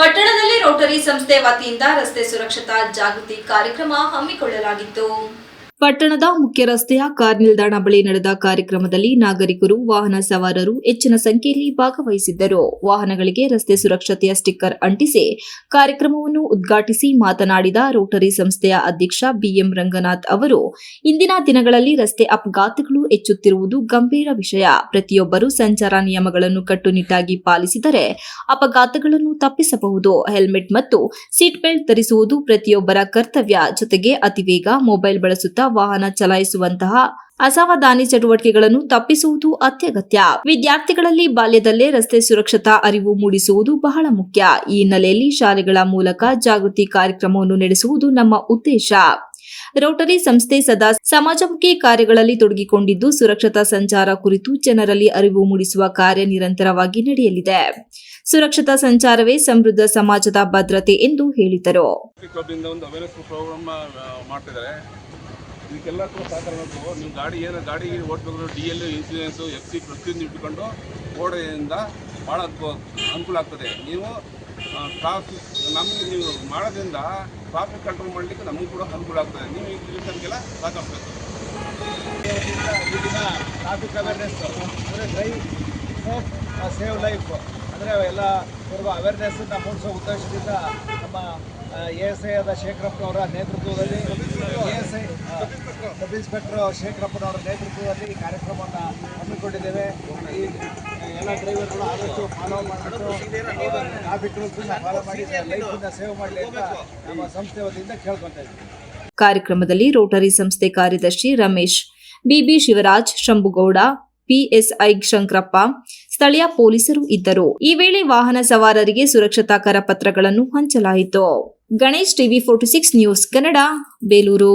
ಪಟ್ಟಣದಲ್ಲಿ ರೋಟರಿ ಸಂಸ್ಥೆ ವತಿಯಿಂದ ರಸ್ತೆ ಸುರಕ್ಷತಾ ಜಾಗೃತಿ ಕಾರ್ಯಕ್ರಮ ಹಮ್ಮಿಕೊಳ್ಳಲಾಗಿತ್ತು. ಪಟ್ಟಣದ ಮುಖ್ಯ ರಸ್ತೆಯ ಕಾರ್ ನಿಲ್ದಾಣ ಬಳಿ ನಡೆದ ಕಾರ್ಯಕ್ರಮದಲ್ಲಿ ನಾಗರಿಕರು, ವಾಹನ ಸವಾರರು ಹೆಚ್ಚಿನ ಸಂಖ್ಯೆಯಲ್ಲಿ ಭಾಗವಹಿಸಿದ್ದರು. ವಾಹನಗಳಿಗೆ ರಸ್ತೆ ಸುರಕ್ಷತೆಯ ಸ್ಟಿಕ್ಕರ್ ಅಂಟಿಸಿ ಕಾರ್ಯಕ್ರಮವನ್ನು ಉದ್ಘಾಟಿಸಿ ಮಾತನಾಡಿದ ರೋಟರಿ ಸಂಸ್ಥೆಯ ಅಧ್ಯಕ್ಷ ಬಿಎಂ ರಂಗನಾಥ್ ಅವರು, ಇಂದಿನ ದಿನಗಳಲ್ಲಿ ರಸ್ತೆ ಅಪಘಾತಗಳು ಹೆಚ್ಚುತ್ತಿರುವುದು ಗಂಭೀರ ವಿಷಯ. ಪ್ರತಿಯೊಬ್ಬರು ಸಂಚಾರ ನಿಯಮಗಳನ್ನು ಕಟ್ಟುನಿಟ್ಟಾಗಿ ಪಾಲಿಸಿದರೆ ಅಪಘಾತಗಳನ್ನು ತಪ್ಪಿಸಬಹುದು. ಹೆಲ್ಮೆಟ್ ಮತ್ತು ಸೀಟ್ ಬೆಲ್ಟ್ ಧರಿಸುವುದು ಪ್ರತಿಯೊಬ್ಬರ ಕರ್ತವ್ಯ. ಜೊತೆಗೆ ಅತಿವೇಗ ಮೊಬೈಲ್ ಬಳಸುತ್ತಾ ವಾಹನ ಚಲಾಯಿಸುವಂತಹ ಅಸಾವಧಾನಿ ಚಟುವಟಿಕೆಗಳನ್ನು ತಪ್ಪಿಸುವುದು ಅತ್ಯಗತ್ಯ. ವಿದ್ಯಾರ್ಥಿಗಳಲ್ಲಿ ಬಾಲ್ಯದಲ್ಲೇ ರಸ್ತೆ ಸುರಕ್ಷತಾ ಅರಿವು ಮೂಡಿಸುವುದು ಬಹಳ ಮುಖ್ಯ. ಈ ಹಿನ್ನೆಲೆಯಲ್ಲಿ ಶಾಲೆಗಳ ಮೂಲಕ ಜಾಗೃತಿ ಕಾರ್ಯಕ್ರಮವನ್ನು ನಡೆಸುವುದು ನಮ್ಮ ಉದ್ದೇಶ. ರೋಟರಿ ಸಂಸ್ಥೆ ಸದಾ ಸಮಾಜಮುಖಿ ಕಾರ್ಯಗಳಲ್ಲಿ ತೊಡಗಿಕೊಂಡಿದ್ದು ಸುರಕ್ಷತಾ ಸಂಚಾರ ಕುರಿತು ಜನರಲ್ಲಿ ಅರಿವು ಮೂಡಿಸುವ ಕಾರ್ಯ ನಿರಂತರವಾಗಿ ನಡೆಯಲಿದೆ. ಸುರಕ್ಷತಾ ಸಂಚಾರವೇ ಸಮೃದ್ಧ ಸಮಾಜದ ಭದ್ರತೆ ಎಂದು ಹೇಳಿದರು. ಅವೇರ್ನೆಸ್ ಇದಕ್ಕೆಲ್ಲ ಕೂಡ ಸಹಕಾರ ಮಾಡಬೇಕು. ನಿಮ್ಮ ಗಾಡಿ ಏನು, ಗಾಡಿ ಓಡಬೇಕು D L insurance F C ಪ್ರತಿಯೊಂದು ಇಟ್ಕೊಂಡು ಓಡೋದ್ರಿಂದ ಭಾಳ ಅನುಕೂಲ ಆಗ್ತದೆ. ನೀವು ಟ್ರಾಫಿಕ್ ನಮಗೆ ನೀವು ಮಾಡೋದ್ರಿಂದ ಟ್ರಾಫಿಕ್ ಕಂಟ್ರೋಲ್ ಮಾಡಲಿಕ್ಕೆ ನಮಗೂ ಕೂಡ ಅನುಕೂಲ ಆಗ್ತದೆ. ನೀವು ಈ ದಿವಸಕ್ಕೆಲ್ಲ ಸಹಕರಿಸಬೇಕು. ಈಗಿನ ಟ್ರಾಫಿಕ್ ಅವೇರ್ನೆಸ್ ಅಂದರೆ ಡ್ರೈವ್ ಸೇಫ್ ಸೇವ್ ಲೈಫ್ ಅಂದರೆ ಎಲ್ಲ ಇರುವ ಅವೇರ್ನೆಸ್ಸನ್ನು ಮೂಡಿಸೋ ಉದ್ದೇಶದಿಂದ ನಮ್ಮ ಎ ಎಸ್ ಐ ಆದ ಶೇಖರಪ್ಪನವರ ನೇತೃತ್ವದಲ್ಲಿ ಎ ಎಸ್ ಸಬ್ ಇನ್ಸ್ಪೆಕ್ಟರ್ ಶೇಖರಪ್ಪನವರ ನೇತೃತ್ವದಲ್ಲಿ ಈ ಕಾರ್ಯಕ್ರಮವನ್ನು ಹಮ್ಮಿಕೊಂಡಿದ್ದೇವೆ. ಈ ಎಲ್ಲ ಡ್ರೈವರ್ಗಳು ಆದಷ್ಟು ಫಾಲೋ ಮಾಡಿಬಿಟ್ಟು ಟ್ರಾಫಿಕ್ ರೂಲ್ಸನ್ನು ಫಾಲೋ ಮಾಡಿ ಲೈಫನ್ನು ಸೇವ್ ಮಾಡಲಿ ಅಂತ ನಮ್ಮ ಸಂಸ್ಥೆ ವತಿಯಿಂದ ಕೇಳ್ಕೊತಾ ಇದ್ದೀವಿ. ಕಾರ್ಯಕ್ರಮದಲ್ಲಿ ರೋಟರಿ ಸಂಸ್ಥೆ ಕಾರ್ಯದರ್ಶಿ ರಮೇಶ್ ಬಿಬಿ ಶಿವರಾಜ್, ಶಂಭುಗೌಡ, ಪಿಎಸ್ಐ ಶಂಕರಪ್ಪ, ಸ್ಥಳೀಯ ಪೊಲೀಸರು ಇದ್ದರು. ಈ ವೇಳೆ ವಾಹನ ಸವಾರರಿಗೆ ಸುರಕ್ಷತಾ ಕರಪತ್ರಗಳನ್ನು ಹಂಚಲಾಯಿತು. Ganesh TV forty six news Kannada, Belur.